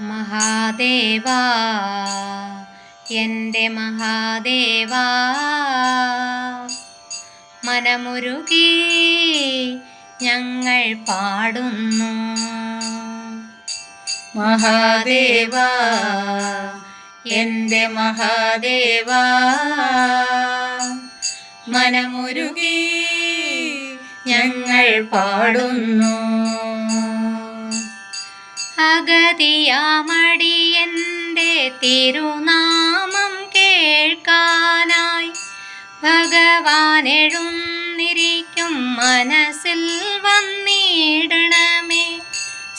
മഹാദേവാ എന്റെ മഹാദേവാ. മനമുരുകി ഞങ്ങൾ പാടുന്നു. മഹാദേവാ എന്റെ മഹാദേവാ. മനമുരുകി ഞങ്ങൾ പാടുന്നു. അഗതിയാമടിയന്റെ തിരുനാമം കേൾക്കാനായി. ഭഗവാൻ എഴുന്നിരിക്കും മനസ്സിൽ വന്നിടണമേ.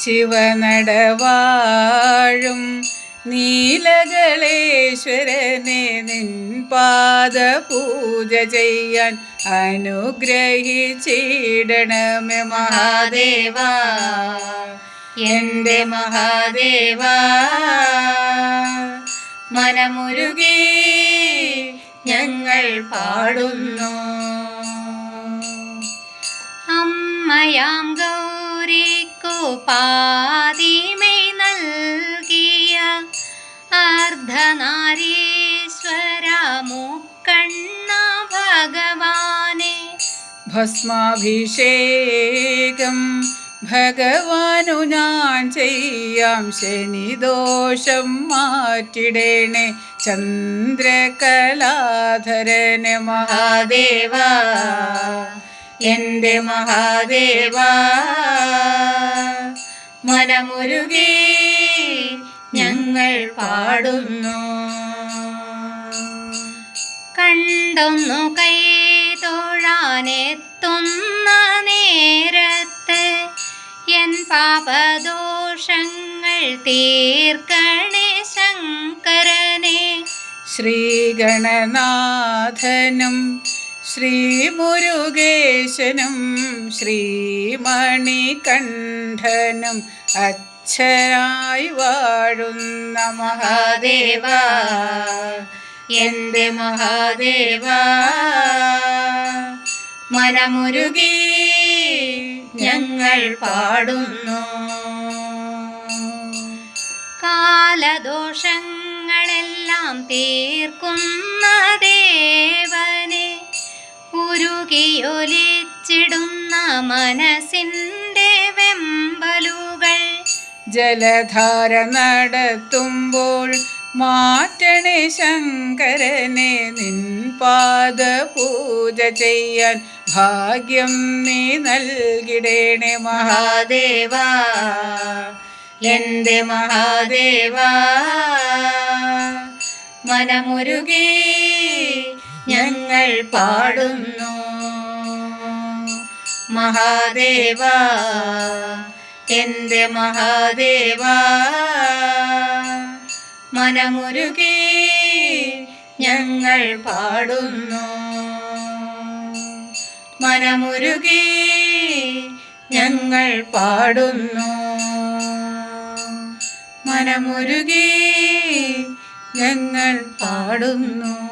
ശിവനടവാഴും നീലകളേശ്വരനെ നിൻ പാദ പൂജ ചെയ്യാൻ അനുഗ്രഹിച്ചിടണമേ മഹാദേവാ. എന്റെ മഹാദേവ മനമുരുകി ഞങ്ങൾ പാടുന്നു. അമ്മയാം ഗൗരിക്കു പാതിമൈ നൽകിയ അർദ്ധനാരീശ്വര മുക്കണ്ണ ഭഗവാനെ. ഭസ്മാഭിഷേകം ഭഗവാനു ഞാൻ ചെയ്യാം ശനിദോഷം മാറ്റിടേണേ ചന്ദ്രകലാധരന് മഹാദേവ എന്റെ മഹാദേവ. മനമുരുകി ഞങ്ങൾ പാടുന്നു. കണ്ടൊന്നു കൈ തൊഴാനെത്തുന്ന പാപദോഷങ്ങൾ തീർക്കണേ ശങ്കരനെ. ശ്രീഗണനാഥനും ശ്രീമുരുകേശനും ശ്രീമണികണ്ഠനും അച്ഛനായി വാഴുന്ന മഹാദേവ. എന്റെ മഹാദേവ മനമുരുകി ഞങ്ങൾ പാടുന്നു. കാലദോഷങ്ങളെല്ലാം തീർക്കുന്ന ദേവനെ ഉരുകിയൊലിച്ചിടുന്ന മനസ്സിന്റെ വെമ്പലുകൾ ജലധാര നടത്തുമ്പോൾ മാറ്റണേ ശങ്കരനെ നിൻ പാദ പൂജ ചെയ്യാൻ ഭാഗ്യം നീ നൽകിടേണേ മഹാദേവാ. എന്റെ മഹാദേവ മനമുരുകി ഞങ്ങൾ പാടുന്നു. മഹാദേവ എന്റെ മഹാദേവ മനമുരുകി ഞങ്ങൾ പാടുന്നു. മനമുരുകി ഞങ്ങൾ പാടുന്നു. മനമുരുകി ഞങ്ങൾ പാടുന്നു.